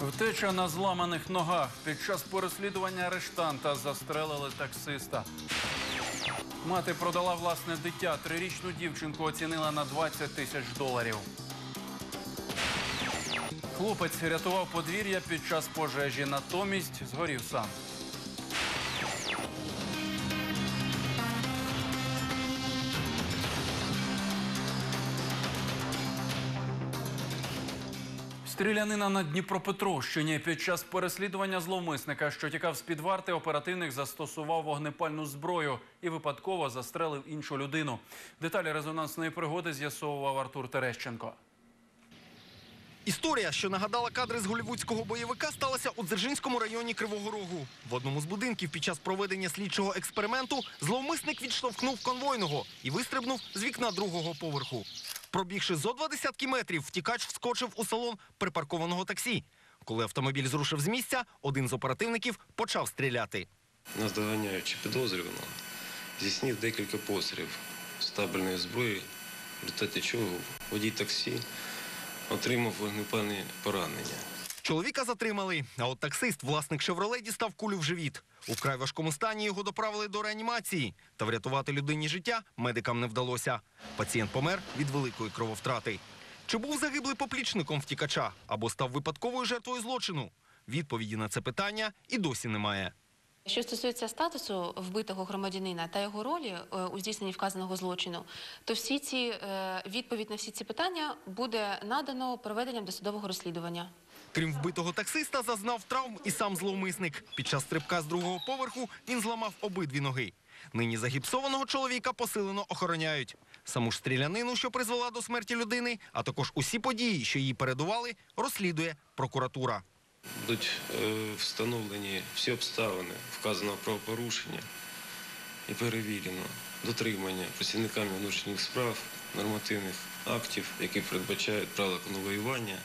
Втеча на зламаних ногах. Під час переслідування арештанта застрелили таксиста. Мати продала власне дитя. Трирічну дівчинку оцінила на 20 тисяч доларів. Хлопець рятував подвір'я під час пожежі, натомість згорів сам. Стрілянина на Дніпропетровщині під час переслідування зловмисника, що тікав з під варти, оперативник застосував вогнепальну зброю і випадково застрелив іншу людину. Деталі резонансної пригоди з'ясовував Артур Терещенко. Історія, що нагадала кадри з голівудського бойовика, сталася у Дзержинському районі Кривого Рогу. В одному з будинків під час проведення слідчого експерименту зловмисник відштовхнув конвойного і вистрибнув з вікна другого поверху. Пробігши зо два десятки метрів, втікач вскочив у салон припаркованого таксі. Коли автомобіль зрушив з місця, один з оперативників почав стріляти. Наздоганяючи підозрюваного, здійснив декілька пострілів стабільної зброї, в результаті чого водій таксі отримав вогнепальні поранення. Чоловіка затримали, а от таксист, власник «Шевроле», дістав кулю в живіт. У вкрай важкому стані його доправили до реанімації. Та врятувати людині життя медикам не вдалося. Пацієнт помер від великої крововтрати. Чи був загиблий поплічником втікача або став випадковою жертвою злочину? Відповіді на це питання і досі немає. Що стосується статусу вбитого громадянина та його ролі е, у здійсненні вказаного злочину, то всі ці е, відповідь на всі ці питання буде надано проведенням досудового розслідування. Крім вбитого таксиста, зазнав травм і сам зловмисник. Під час стрибка з другого поверху він зламав обидві ноги. Нині загіпсованого чоловіка посилено охороняють. Саму ж стрілянину, що призвела до смерті людини, а також усі події, що її передували, розслідує прокуратура. Будуть е, встановлені всі обставини вказаного правопорушення і перевірено дотримання працівниками внутрішніх справ нормативних актів, які передбачають правила конвоювання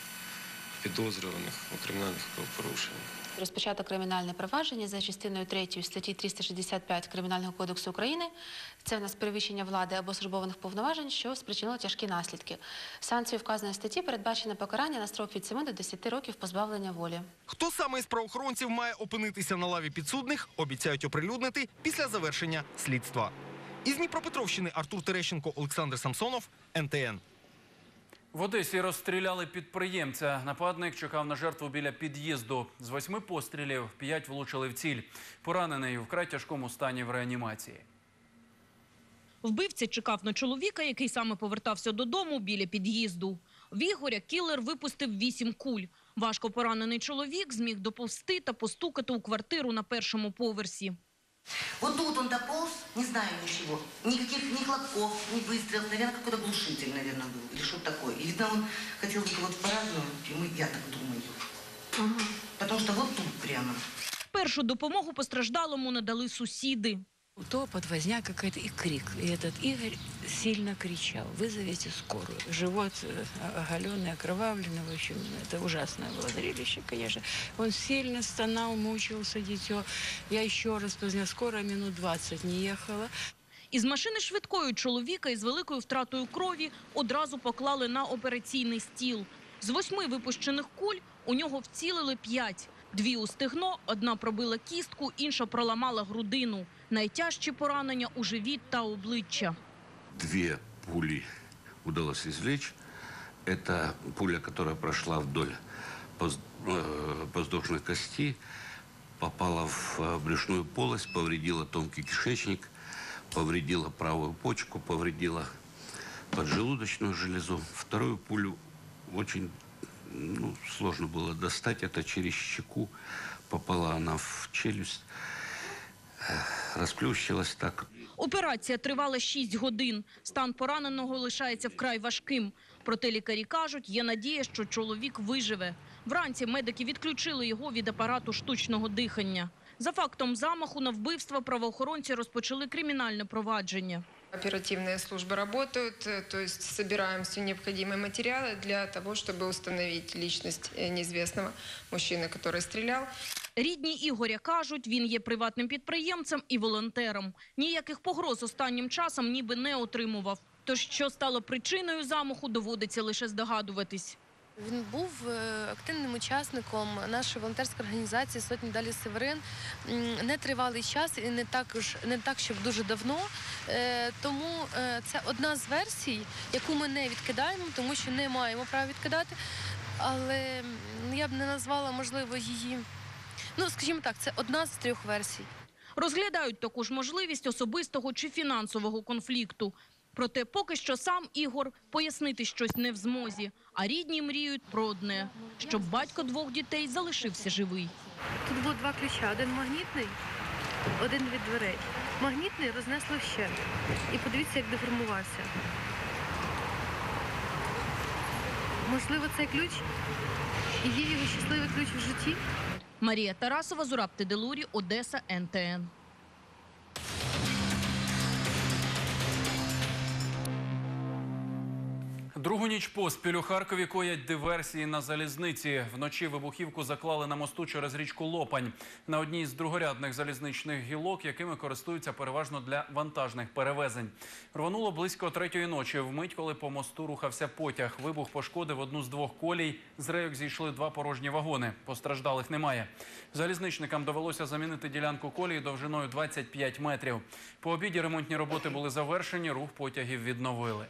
підозрюваних у кримінальних правопорушеннях. Розпочато кримінальне провадження за частиною 3 статті 365 Кримінального кодексу України. Це в нас перевищення влади або службових повноважень, що спричинило тяжкі наслідки. Санкцією вказаної статті передбачено покарання на строк від 7 до 10 років позбавлення волі. Хто саме із правоохоронців має опинитися на лаві підсудних, обіцяють оприлюднити після завершення слідства. Із Дніпропетровщини Артур Терещенко, Олександр Самсонов, НТН. В Одесі розстріляли підприємця. Нападник чекав на жертву біля під'їзду. З восьми пострілів п'ять влучили в ціль. Поранений вкрай тяжкому стані в реанімації. Вбивця чекав на чоловіка, який саме повертався додому біля під'їзду. В Ігоря кілер випустив вісім куль. Важко поранений чоловік зміг доповзти та постукати у квартиру на першому поверсі. Вот тут он дополз, не знаю ничего. Никаких ни хлопков, ни выстрелов. Наверное, какой-то глушитель, наверное, был. Или что такое. И, видно, он хотел бы кого-то праздновать. И мы, я так думаю. Потому что вот тут прямо. Першу допомогу постраждалому надали сусіди. Топот, возня какая-то и крик. И этот Игорь сильно кричал. Вызовите скорую. Живот э, оголенный, окровавленный. В общем, это ужасное было зрелище, конечно. Он сильно стонал, мучился дитё. Я еще раз позвонила. Скорая минут 20 не ехала. Із машини швидкої чоловіка із великою втратою крові одразу поклали на операційний стіл. З восьми випущених куль у нього вцілили п'ять. Дві у стегно, одна пробила кістку, інша проламала грудину. Найтяжчі поранення у живіт та обличчя. Две пули удалось извлечь. Это пуля, которая прошла вдоль поз- э, подвздошной кости, попала в э, брюшную полость, повредила тонкий кишечник, повредила правую почку, повредила поджелудочную железу. Вторую пулю очень ну, сложно было достать. Это через щеку попала она в челюсть. Э, Расплющилась так. Операція тривала 6 годин. Стан пораненого лишається вкрай важким. Проте лікарі кажуть, є надія, що чоловік виживе. Вранці медики відключили його від апарату штучного дихання. За фактом замаху на вбивство правоохоронці розпочали кримінальне провадження. Оперативные службы работают, э, то есть собираем все необходимые материалы для того, чтобы установить личность э, неизвестного мужчины, который стрелял. Рідні Ігоря кажуть, він є приватним підприємцем і волонтером. Ніяких погроз останнім часом ніби не отримував. Тож, що стало причиною замаху, доводиться лише здогадуватись. Він був е, активним учасником нашої волонтерської організації Сотні далі Северин не тривалий час і не також не так, щоб дуже давно. Е, Тому е, це одна з версій, яку ми не відкидаємо, тому що не маємо права відкидати. Але я б не назвала можливо її. Ну, скажімо так, це одна з трьох версій. Розглядають також можливість особистого чи фінансового конфлікту. Проте поки що сам Ігор пояснити щось не в змозі, а рідні мріють про одне – щоб батько двох дітей залишився живий. Тут було два ключа: один магнітний, один від дверей. Магнітний рознесло ще. І подивіться, як деформувався. Можливо, цей ключ і є його щасливий ключ в житті. Марія Тарасова, Зураб Теделурі, Одеса, НТН. Другу ніч поспіль у Харкові коять диверсії на залізниці. Вночі вибухівку заклали на мосту через річку Лопань на одній з другорядних залізничних гілок, якими користуються переважно для вантажних перевезень. Рвануло близько третьої ночі. Вмить, коли по мосту рухався потяг. Вибух пошкодив одну з двох колій. З рейок зійшли два порожні вагони. Постраждалих немає. Залізничникам довелося замінити ділянку колії довжиною 25 метрів. По обіді ремонтні роботи були завершені. Рух потягів відновили.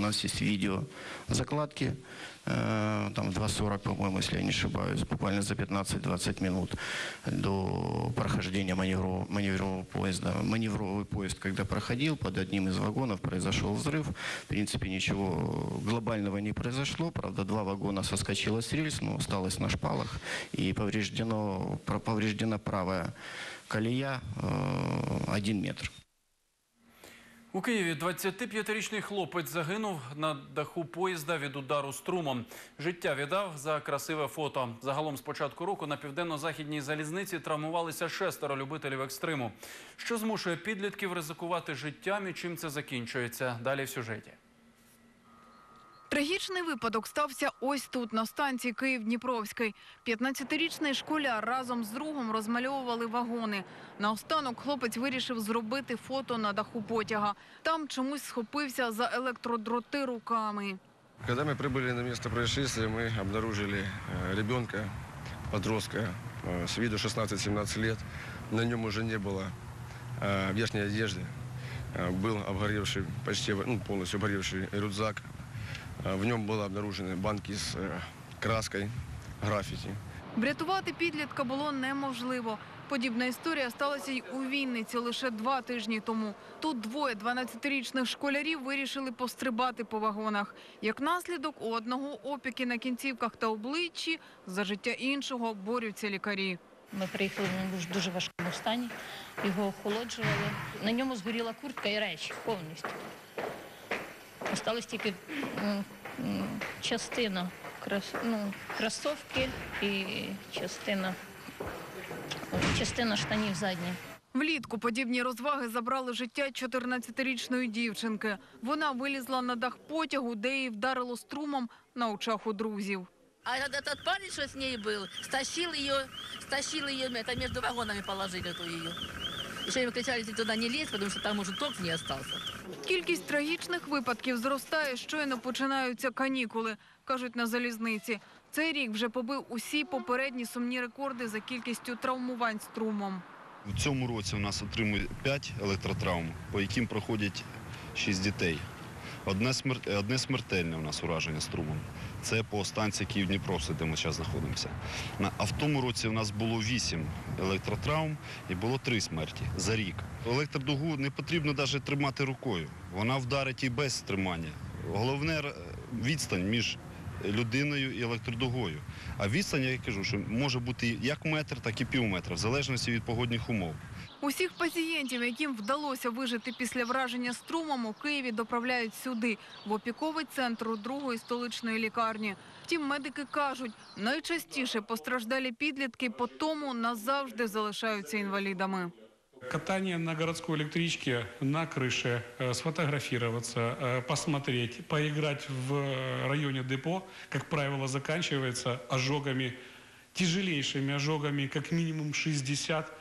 Нас есть видео закладки, э, там 2.40, по-моему, если я не ошибаюсь, буквально за 15-20 минут до прохождения маневров- маневрового поезда. Маневровый поезд, когда проходил, под одним из вагонов произошел взрыв. В принципе, ничего глобального не произошло. Правда, два вагона соскочило с рельс, но осталось на шпалах. И повреждено, повреждена правая колея э, один метр. У Києві 25-річний хлопець загинув на даху поїзда від удару струмом. Життя віддав за красиве фото. Загалом з початку року на південно-західній залізниці травмувалися шестеро любителів екстриму. Що змушує підлітків ризикувати життям і чим це закінчується? Далі в сюжеті. Трагічний випадок стався ось тут, на станції Київ-Дніпровський. 15-річний школяр разом з другом розмальовували вагони. Наостанок хлопець вирішив зробити фото на даху потяга. Там чомусь схопився за електродроти руками. Когда мы прибыли на место происшествия, мы обнаружили э, ребенка, подростка, э, с виду 16-17 лет. На нем уже не было э, верхней одежды. Э, Был обгоревший, почти ну, полностью обгоревший рюкзак. Э, В нем были обнаружены банки с э, краской, граффити. Врятувати підлітка було неможливо. Подібна історія сталася й у Вінниці лише два тижні тому. Тут двоє 12-річних школярів вирішили пострибати по вагонах. Як наслідок, у одного опіки на кінцівках та обличчі, за життя іншого борються лікарі. Ми приїхали в дуже- дуже важкому стані, його охолоджували. На ньому згоріла куртка і речі повністю. Осталась тільки м, м, частина крос, ну, кросовки і частина, частина штанів задніх. Влітку подібні розваги забрали життя 14-річної дівчинки. Вона вилізла на дах потягу, де її вдарило струмом на очах у друзів. А этот, этот парень, что с ней был, стащил ее, стащил ее, это между вагонами положили эту ее. Еще им кричали, ты туда не лезь, потому что там уже ток не остался. Кількість трагічних випадків зростає, щойно починаються канікули, кажуть на залізниці. Цей рік вже побив усі попередні сумні рекорди за кількістю травмувань струмом. В цьому році у нас отримує 5 електротравм, по яким проходять 6 дітей. Одне, смер... Одне смертельне у нас ураження струмом. Це по станції Київ-Дніпровський, де ми зараз знаходимося. А в тому році у нас було 8 електротравм і було 3 смерті за рік. Електродугу не потрібно навіть тримати рукою. Вона вдарить і без тримання. Головне е, відстань між людиною і електродугою. А відстань, я кажу, що може бути як метр, так і пів метра, в залежності від погодних умов. Усіх пацієнтів, яким вдалося вижити після враження струмом, у Києві доправляють сюди, в опіковий центр у другої столичної лікарні. Втім, медики кажуть, найчастіше постраждалі підлітки по тому назавжди залишаються інвалідами. Катание на городской электричке, на крыше, э, сфотографироваться, э, посмотреть, поиграть в э, районе депо, как правило, заканчивается ожогами, тяжелейшими ожогами, как минимум 60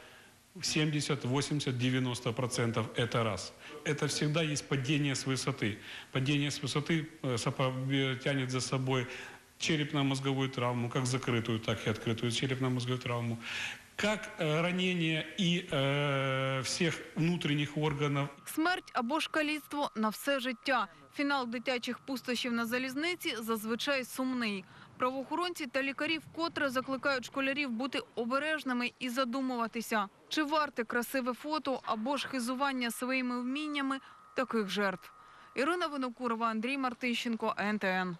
70, 80, 90 процентов – это раз. Это всегда есть падение с высоты. Падение с высоты э, сопо- э, тянет за собой черепно-мозговую травму, как закрытую, так и открытую черепно-мозговую травму, как э, ранение и э, всех внутренних органов Смерть або ж каліцтво на все життя. Фінал дитячих пустощів на залізниці зазвичай сумний. Правоохоронці та лікарі вкотре закликають школярів бути обережними і задумуватися, чи варте красиве фото або ж хизування своїми вміннями таких жертв. Ірина Винокурова, Андрій Мартищенко, НТН.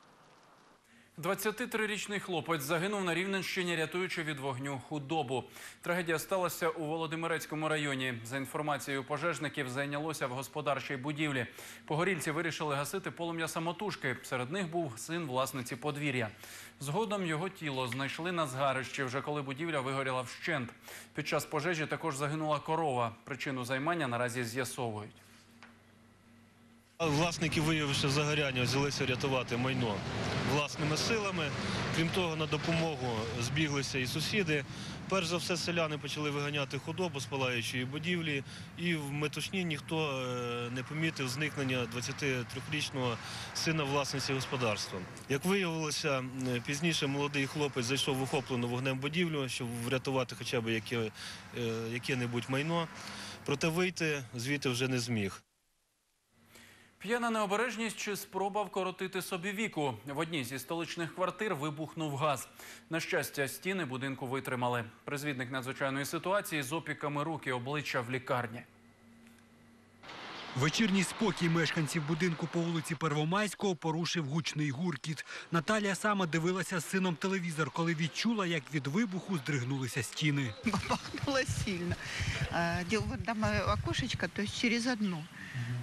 23-річний хлопець загинув на Рівненщині, рятуючи від вогню худобу. Трагедія сталася у Володимирецькому районі. За інформацією пожежників, зайнялося в господарчій будівлі. Погорільці вирішили гасити полум'я самотужки. Серед них був син власниці подвір'я. Згодом його тіло знайшли на згарищі, вже коли будівля вигоріла вщент. Під час пожежі також загинула корова. Причину займання наразі з'ясовують. Власники, виявивши загоряння, взялися рятувати майно власними силами. Крім того, на допомогу збіглися і сусіди. Перш за все, селяни почали виганяти худобу з палаючої будівлі, і в метушні ніхто е, не помітив зникнення 23-річного сина власниці господарства. Як виявилося, пізніше молодий хлопець зайшов в охоплену вогнем будівлю, щоб врятувати хоча б е, яке-небудь майно. Проте вийти звідти вже не зміг. П'яна необережність чи спроба вкоротити собі віку. В одній зі столичних квартир вибухнув газ. На щастя, стіни будинку витримали. Призвідник надзвичайної ситуації з опіками рук і обличчя в лікарні. Вечірній спокій мешканців будинку по вулиці Первомайського порушив гучний гуркіт. Наталія саме дивилася з сином телевізор, коли відчула, як від вибуху здригнулися стіни. Бахнуло сильно. Дел- вот там э, окошечко, то есть через одно.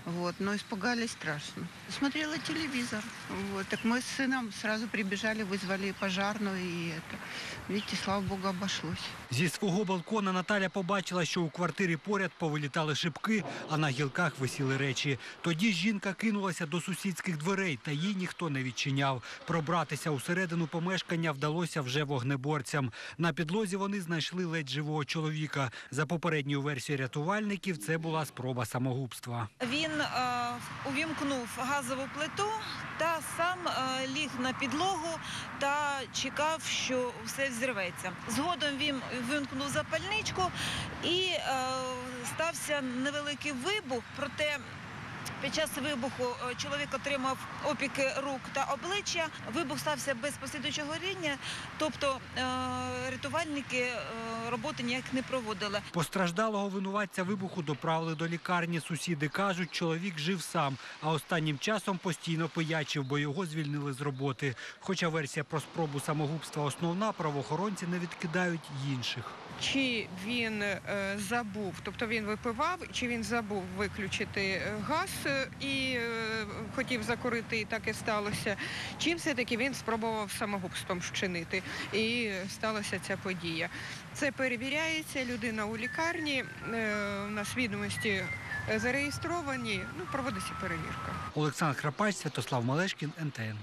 Вот, но испугались страшно. Смотрела телевизор. Вот, так мы с сыном сразу прибежали, вызвали пожарную, и это, видите, слава богу, обошлось. Зі свого балкона Наталя побачила, що у квартирі поряд повилітали шибки, а на гілках висіли речі. Тоді жінка кинулася до сусідських дверей, та їй ніхто не відчиняв. Пробратися усередину помешкання вдалося вже вогнеборцям. На підлозі вони знайшли ледь живого чоловіка. За попередньою версією рятувальників, це була спроба самогубства. Він е, увімкнув газову плиту та сам е, ліг на підлогу та чекав, що все взірветься. Згодом він вимкнув запальничку і е, стався невеликий вибух, проте. Під час вибуху е, чоловік отримав опіки рук та обличчя. Вибух стався без послідуючого горіння, тобто е, рятувальники е, роботи ніяк не проводили. Постраждалого винуватця вибуху доправили до лікарні. Сусіди кажуть, чоловік жив сам, а останнім часом постійно пиячив, бо його звільнили з роботи. Хоча версія про спробу самогубства основна, правоохоронці не відкидають інших. Чи він е, забув, тобто він випивав, чи він забув виключити е, газ е, і хотів закурити, і так і сталося. Чи все-таки він спробував самогубством вчинити, і сталася ця подія. Це перевіряється, людина у лікарні, е, у нас відомості е, зареєстровані, ну, проводиться перевірка. Олександр Храпач, Святослав Малешкін, НТН.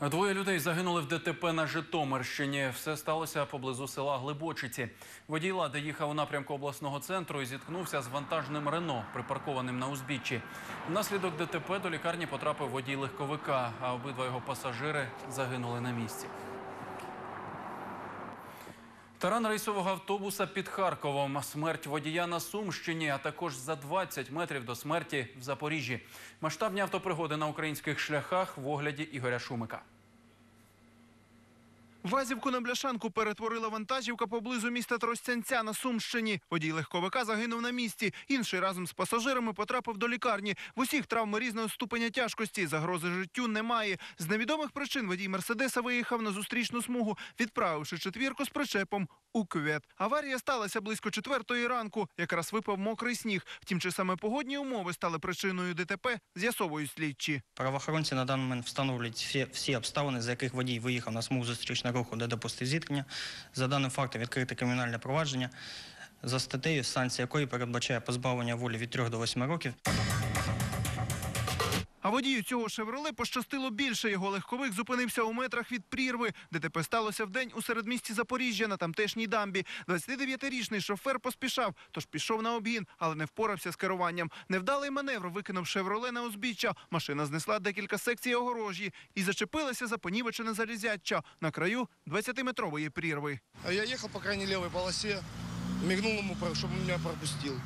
Двоє людей загинули в ДТП на Житомирщині. Все сталося поблизу села Глибочиці. Водій лади їхав у напрямку обласного центру і зіткнувся з вантажним Рено, припаркованим на узбіччі. Внаслідок ДТП до лікарні потрапив водій легковика, а обидва його пасажири загинули на місці. Таран рейсового автобуса під Харковом. Смерть водія на Сумщині, а також за 20 метрів до смерті в Запоріжжі. Масштабні автопригоди на українських шляхах в огляді Ігоря Шумика. Вазівку на бляшанку перетворила вантажівка поблизу міста Тростянця на Сумщині. Водій легковика загинув на місці. Інший разом з пасажирами потрапив до лікарні. В усіх травми різного ступеня тяжкості. Загрози життю немає. З невідомих причин водій Мерседеса виїхав на зустрічну смугу, відправивши четвірку з причепом у кювет. Аварія сталася близько четвертої ранку. Якраз випав мокрий сніг. Втім, чи саме погодні умови стали причиною ДТП, з'ясовують слідчі. Правоохоронці на даний момент встановлюють всі, всі обставини, за яких водій виїхав на смугу зустрічного руху, де допустив зіткнення. За даним фактом відкрите кримінальне провадження за статтею, санкція якої передбачає позбавлення волі від 3 до 8 років. А водію цього «Шевроле» пощастило більше. Його легковик зупинився у метрах від прірви. ДТП сталося вдень у середмісті Запоріжжя на тамтешній дамбі. 29-річний шофер поспішав, тож пішов на обгін, але не впорався з керуванням. Невдалий маневр викинув «Шевроле» на узбіччя. Машина знесла декілька секцій огорожі і зачепилася за понівечене залізяча на краю 20-метрової прірви. А Я ехал по крайней левой полосе, мигнул ему, про- чтобы он меня пропустил.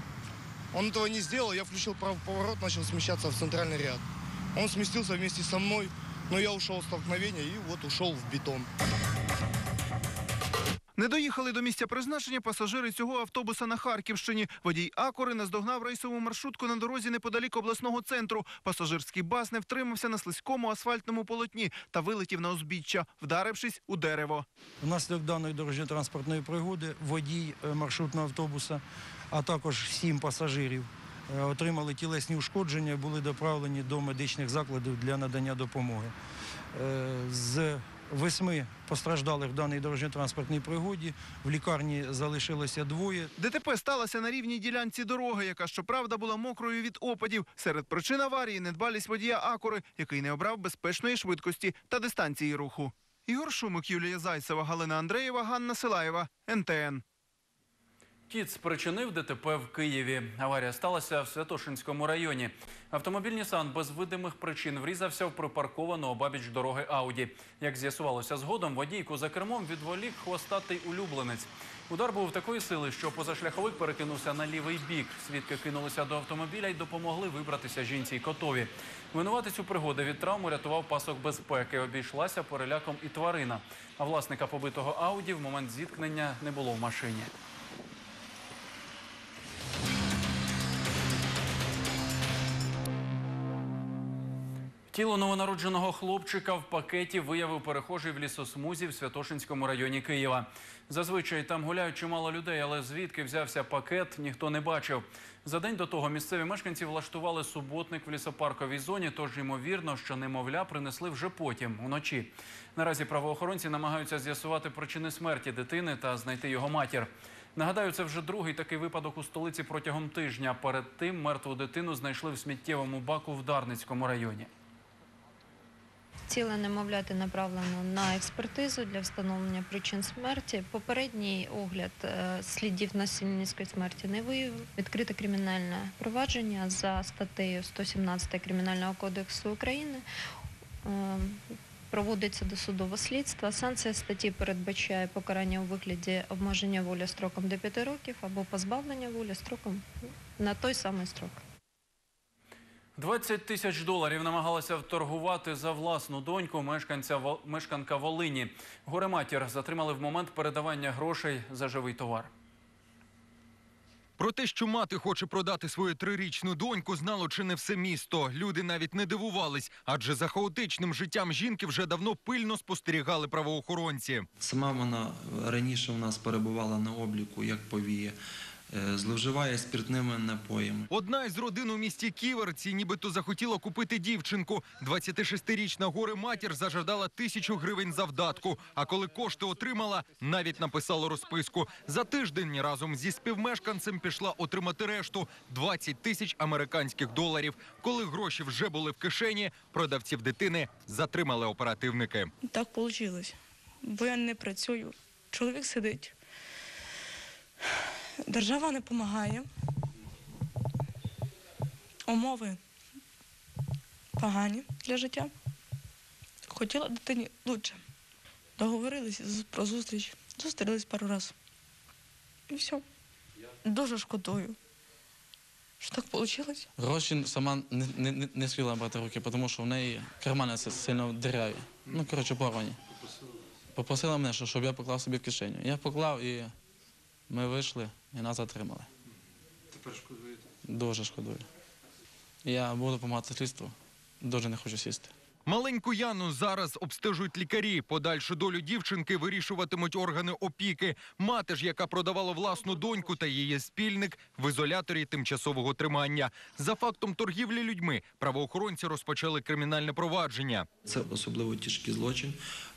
Он этого не сделал, я включил правый поворот, начал смещаться в центральный ряд. Он сместился вместе со мной, но я ушел в столкновение и вот ушел в бетон. Не доїхали до місця призначення пасажири цього автобуса на Харківщині. Водій Акори наздогнав рейсову маршрутку на дорозі неподалік обласного центру. Пасажирський бас не втримався на слизькому асфальтному полотні та вилетів на узбіччя, вдарившись у дерево. Внаслідок даної дорожньо-транспортної пригоди водій е, маршрутного автобуса, а також сім пасажирів отримали тілесні ушкодження, були доправлені до медичних закладів для надання допомоги. Е, З восьми постраждалих в даній дорожньо-транспортній пригоді в лікарні залишилося двоє. ДТП сталося на рівній ділянці дороги, яка щоправда була мокрою від опадів. Серед причин аварії недбалість водія Акори, який не обрав безпечної швидкості та дистанції руху. Ігор Шумик, Юлія Зайцева, Галина Андреєва, Ганна Силаєва, НТН. Кіт спричинив ДТП в Києві. Аварія сталася в Святошинському районі. Автомобіль Нісан без видимих причин врізався в припарковану обабіч дороги Ауді. Як з'ясувалося згодом, водійку за кермом відволік хвостатий улюбленець. Удар був такої сили, що позашляховик перекинувся на лівий бік. Свідки кинулися до автомобіля і допомогли вибратися жінці й котові. Винуватець у пригоди від травм рятував пасок безпеки. Обійшлася переляком і тварина. А власника побитого Ауді в момент зіткнення не було в машині. Тіло новонародженого хлопчика в пакеті виявив перехожий в лісосмузі в Святошинському районі Києва. Зазвичай там гуляють чимало людей, але звідки взявся пакет, ніхто не бачив. За день до того місцеві мешканці влаштували суботник в лісопарковій зоні, тож ймовірно, що немовля принесли вже потім, уночі. Наразі правоохоронці намагаються з'ясувати причини смерті дитини та знайти його матір. Нагадаю, це вже другий такий випадок у столиці протягом тижня. Перед тим мертву дитину знайшли в сміттєвому баку в Дарницькому районі. Тіло немовляти направлено на експертизу для встановлення причин смерті. Попередній огляд е, слідів насильницької смерті не виявив. Відкрите кримінальне провадження за статтею 117 Кримінального кодексу України. Е, Проводиться досудове слідство. Санкція статті передбачає покарання у вигляді обмеження волі строком до 5 років або позбавлення волі строком на той самий строк. 20 тисяч доларів намагалася вторгувати за власну доньку мешканця мешканка Волині. Горе-матір затримали в момент передавання грошей за живий товар. Про те, що мати хоче продати свою трирічну доньку, знало чи не все місто. Люди навіть не дивувались, адже за хаотичним життям жінки вже давно пильно спостерігали правоохоронці. Сама вона раніше у нас перебувала на обліку як повія, е, зловживає спиртними напоями. Одна із родин у місті Ківерці нібито захотіла купити дівчинку. 26-річна горе матір зажадала тисячу гривень завдатку. А коли кошти отримала, навіть написала розписку. За тиждень разом зі співмешканцем пішла отримати решту 20 тисяч американських доларів. Коли гроші вже були в кишені, продавців дитини затримали оперативники. Так вийшло. Бо я не працюю. Чоловік сидить. Держава не допомагає. Умови погані для життя. Хотіла дитині лучше. Договорилися про зустріч. Зустрілись пару разів. І все. Дуже шкодую. Що так вийшло? Гроші сама не, не, не- сміла брати руки, тому що в неї кармани сильно диряві. Ну, коротше, порвані. Попросила мене, щоб я поклав собі в кишеню. Я поклав і ми вийшли і нас затримали. Тепер шкодуєте? Дуже шкодую. Я буду допомагати слідству. Дуже не хочу сісти. Маленьку Яну зараз обстежують лікарі. Подальшу долю дівчинки вирішуватимуть органи опіки. Мати ж, яка продавала власну доньку та її спільник в ізоляторі тимчасового тримання. За фактом торгівлі людьми правоохоронці розпочали кримінальне провадження. Це особливо тяжкий злочин,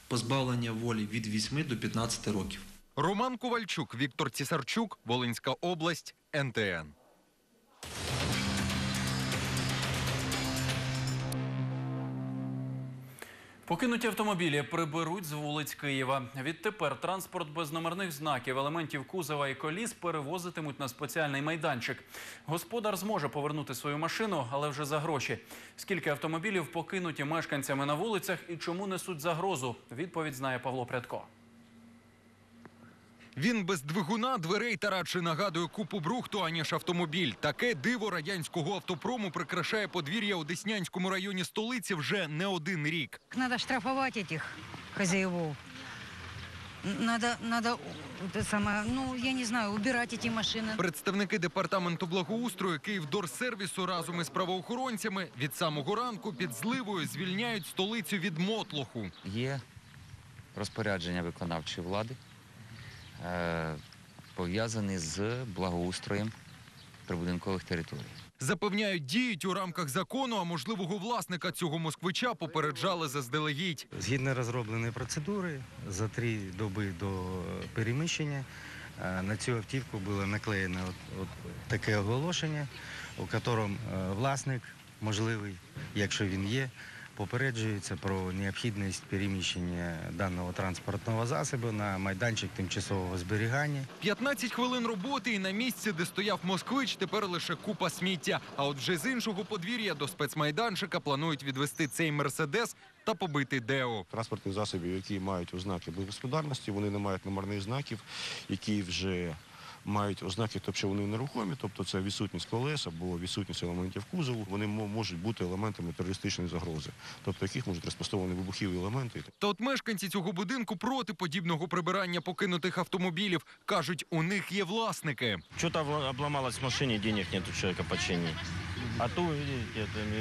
позбавлення волі від 8 до 15 років. Роман Ковальчук, Віктор Цісарчук, Волинська область, НТН. Покинуті автомобілі приберуть з вулиць Києва. Відтепер транспорт без номерних знаків, елементів кузова і коліс перевозитимуть на спеціальний майданчик. Господар зможе повернути свою машину, але вже за гроші. Скільки автомобілів покинуті мешканцями на вулицях і чому несуть загрозу? Відповідь знає Павло Прядко. Він без двигуна, дверей та радше нагадує купу брухту, аніж автомобіль. Таке диво радянського автопрому прикрашає подвір'я у Деснянському районі столиці вже не один рік. Надо штрафовать этих хозяевов. Н- Надо, надо, это самое, ну, я не знаю, убирать эти машины. Представники департаменту благоустрою Київдорсервісу разом із правоохоронцями від самого ранку під зливою звільняють столицю від мотлоху. Є розпорядження виконавчої влади, е, пов'язані з благоустроєм прибудинкових територій. Запевняють, діють у рамках закону, а можливого власника цього москвича попереджали заздалегідь. Згідно розробленої процедури, за три доби до переміщення е, на цю автівку було наклеєно от, от таке оголошення, у якому е, власник можливий, якщо він є, попереджується про необхідність переміщення даного транспортного засобу на майданчик тимчасового зберігання. 15 хвилин роботи і на місці, де стояв москвич, тепер лише купа сміття. А от вже з іншого подвір'я до спецмайданчика планують відвести цей мерседес та побити Део. Транспортних засобів, які мають ознаки безгосподарності, вони не мають номерних знаків, які вже мають ознаки, тобто що вони нерухомі, тобто це відсутність колес або відсутність елементів кузову. Вони можуть бути елементами терористичної загрози, тобто яких можуть розпастовані вибухові елементи. Та от мешканці цього будинку проти подібного прибирання покинутих автомобілів кажуть, у них є власники. Что-то обла- обломалось в машине, денег нет у человека починить. А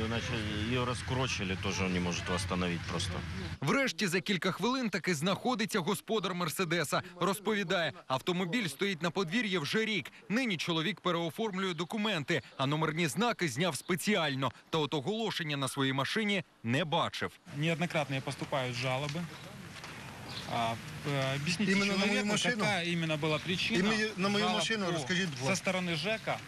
начали, ее раскурочили, тоже не может восстановить просто. Врешті за кілька хвилин таки знаходиться господар Мерседеса. Розповідає, автомобіль стоїть на подвір'ї вже рік. Нині чоловік переоформлює документи, а номерні знаки зняв спеціально. Та от оголошення на своїй машині не бачив. Неоднократно поступают жалобы. А, э, объясните Именно на мою человеку, машину? какая именно была причина Именно на мою жалоб машину по- расскажите, со пожалуйста. стороны ЖЭКа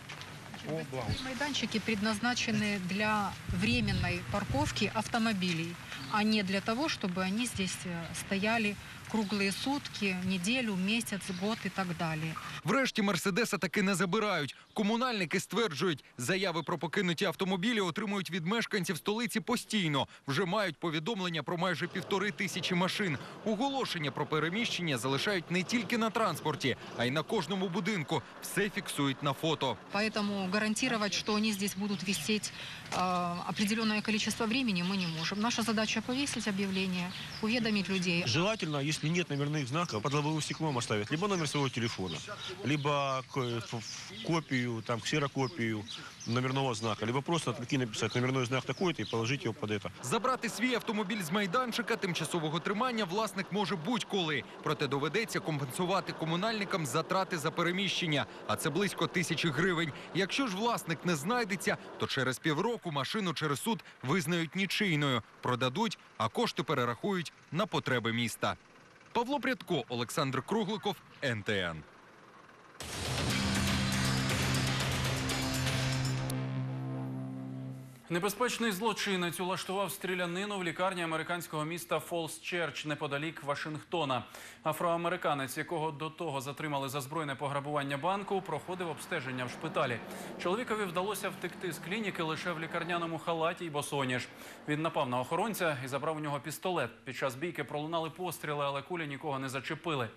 о благоустройстве. Майданчики предназначены для временной парковки автомобилей, а не для того, чтобы они здесь э, стояли круглые сутки, неделю, месяц, год и так далее. Врешті Мерседеса таки не забирають. Комунальники стверджують, заяви про покинуті автомобілі отримують від мешканців столиці постійно. Вже мають повідомлення про майже півтори тисячі машин. Оголошення про переміщення залишають не тільки на транспорті, а й на кожному будинку. Все фіксують на фото. Поэтому гарантировать, что они здесь будут висеть э, определенное количество времени, мы не можем. Наша задача повесить объявление, уведомить людей. Желательно, если нет номерных знаков, под лобовым стеклом оставить либо номер своего телефона, либо к- ф- копию, там, ксерокопию номерного знака, либо просто от руки написать номерной знак такой-то и положить его под это. Забрати свій автомобіль з майданчика тимчасового тримання власник може будь-коли. Проте доведеться компенсувати комунальникам затрати за переміщення, а це близько тисячі гривень. Якщо ж власник не знайдеться, то через півроку машину через суд визнають нічийною, продадуть, а кошти перерахують на потреби міста. Павло Прядко, Олександр Кругликов, НТН. Небезпечний злочинець улаштував стрілянину в лікарні американського міста Фолс Черч неподалік Вашингтона. Афроамериканець, якого до того затримали за збройне пограбування банку, проходив обстеження в шпиталі. Чоловікові вдалося втекти з клініки лише в лікарняному халаті й босоніж. Він напав на охоронця і забрав у нього пістолет. Під час бійки пролунали постріли, але кулі нікого не зачепили.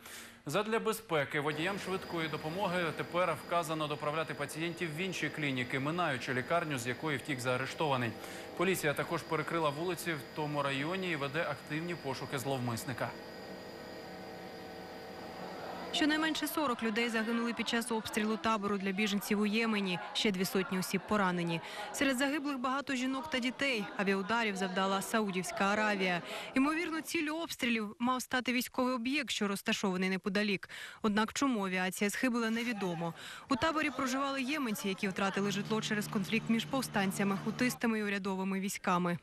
Задля безпеки водіям швидкої допомоги тепер вказано доправляти пацієнтів в інші клініки, минаючи лікарню, з якої втік заарештований. Поліція також перекрила вулиці в тому районі і веде активні пошуки зловмисника. Щонайменше 40 людей загинули під час обстрілу табору для біженців у Ємені. Ще дві сотні осіб поранені. Серед загиблих багато жінок та дітей. Авіаударів завдала Саудівська Аравія. Ймовірно, ціллю обстрілів мав стати військовий об'єкт, що розташований неподалік. Однак чому авіація схибила, невідомо. У таборі проживали єменці, які втратили житло через конфлікт між повстанцями, хутистами і урядовими військами.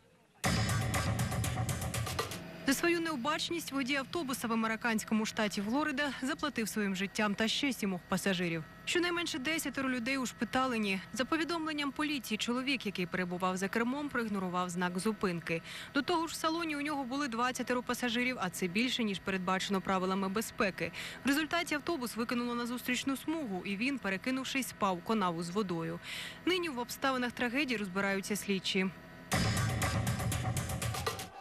За свою необачність водій автобуса в американському штаті Флорида заплатив своїм життям та ще сімох пасажирів. Щонайменше десятеро людей ушпиталені. За повідомленням поліції, чоловік, який перебував за кермом, проігнорував знак зупинки. До того ж, в салоні у нього були 20 пасажирів, а це більше ніж передбачено правилами безпеки. В результаті автобус викинуло на зустрічну смугу, і він, перекинувшись, спав у канаву з водою. Нині в обставинах трагедії розбираються слідчі.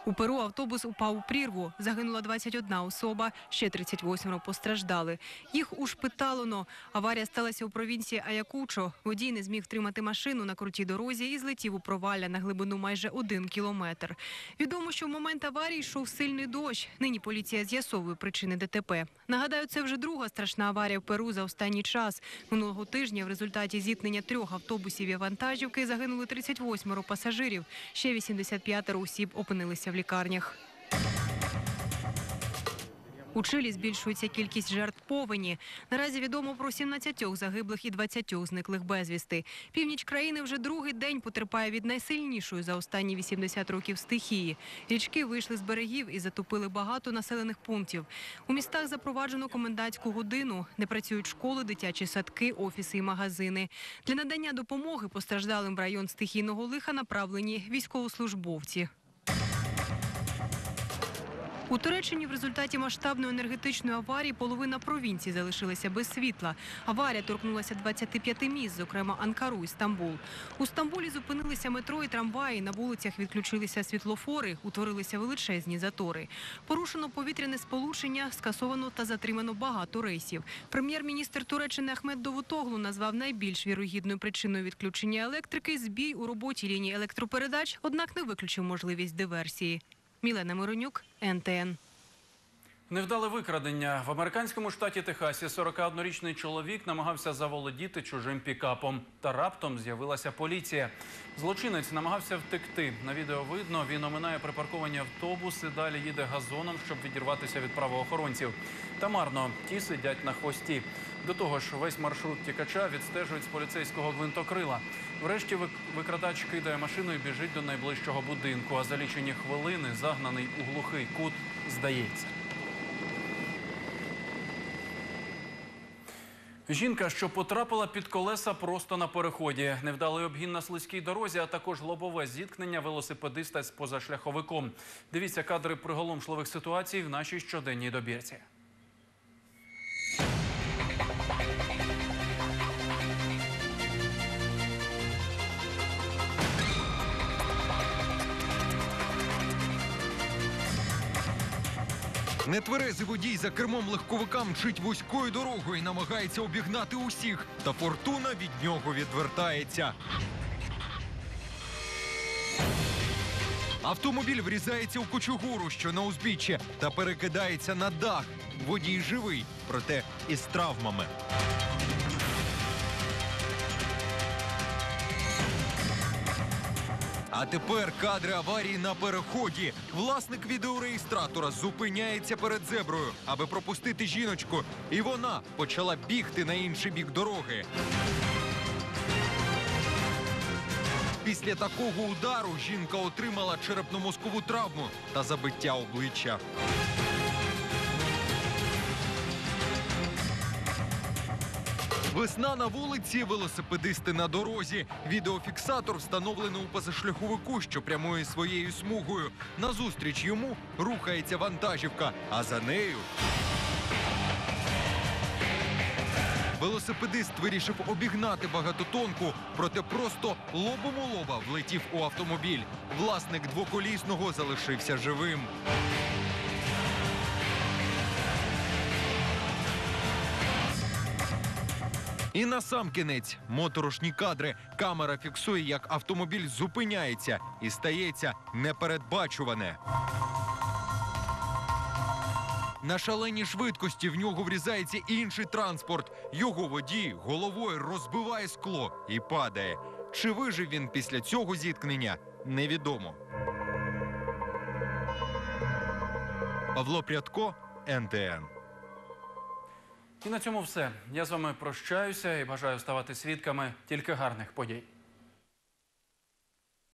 У Перу автобус упав у прірву. Загинула 21 особа, ще 38 постраждали. Їх ушпиталено. Аварія сталася у провінції Аякучо. Водій не зміг тримати машину на крутій дорозі і злетів у провалля на глибину майже один кілометр. Відомо, що в момент аварії йшов сильний дощ. Нині поліція з'ясовує причини ДТП. Нагадаю, це вже друга страшна аварія в Перу за останній час. Минулого тижня в результаті зіткнення трьох автобусів і вантажівки загинули 38 пасажирів. Ще 85 осіб опинилися в лікарнях. У Чилі збільшується кількість жертв повені. Наразі відомо про 17 загиблих і 20 зниклих безвісти. Північ країни вже другий день потерпає від найсильнішої за останні 80 років стихії. Річки вийшли з берегів і затопили багато населених пунктів. У містах запроваджено комендантську годину, де працюють школи, дитячі садки, офіси і магазини. Для надання допомоги постраждалим в район стихійного лиха направлені військовослужбовці. У Туреччині в результаті масштабної енергетичної аварії половина провінції залишилася без світла. Аварія торкнулася 25 міст, зокрема Анкару і Стамбул. У Стамбулі зупинилися метро і трамваї. На вулицях відключилися світлофори, утворилися величезні затори. Порушено повітряне сполучення, скасовано та затримано багато рейсів. Прем'єр-міністр Туреччини Ахмед Довутоглу назвав найбільш вірогідною причиною відключення електрики збій у роботі лінії електропередач, однак не виключив можливість диверсії. Мілена Миронюк, НТН. Невдале викрадення в американському штаті Техасі 41-річний чоловік намагався заволодіти чужим пікапом. Та раптом з'явилася поліція. Злочинець намагався втекти. На відео видно, він оминає припарковані автобуси. Далі їде газоном, щоб відірватися від правоохоронців. Та марно ті сидять на хвості. До того ж, весь маршрут тікача відстежують з поліцейського гвинтокрила. Врешті викрадач кидає машину і біжить до найближчого будинку. А за лічені хвилини загнаний у глухий кут здається. Жінка, що потрапила під колеса просто на переході, невдалий обгін на слизькій дорозі, а також лобове зіткнення велосипедиста з позашляховиком. Дивіться кадри приголомшливих ситуацій в нашій щоденній добірці. Нетверезий водій за кермом легковика мчить вузькою дорогою і намагається обігнати усіх. Та фортуна від нього відвертається. Автомобіль врізається у кочугуру, що на узбіччі, та перекидається на дах. Водій живий, проте із травмами. А тепер кадри аварії на переході. Власник відеореєстратора зупиняється перед зеброю, аби пропустити жіночку, і вона почала бігти на інший бік дороги. Після такого удару жінка отримала черепно-мозкову травму та забиття обличчя. Весна на вулиці, велосипедисти на дорозі. Відеофіксатор встановлений у позашляховику, що прямує своєю смугою. Назустріч йому рухається вантажівка, а за нею. Велосипедист вирішив обігнати багатотонку, проте просто лобом у лоба влетів у автомобіль. Власник двоколісного залишився живим. І на сам кінець моторошні кадри. Камера фіксує, як автомобіль зупиняється і стається непередбачуване. На шаленій швидкості в нього врізається інший транспорт. Його водій головою розбиває скло і падає. Чи вижив він після цього зіткнення, невідомо. Павло Прядко, НТН. І на цьому все. Я з вами прощаюся і бажаю ставати свідками тільки гарних подій.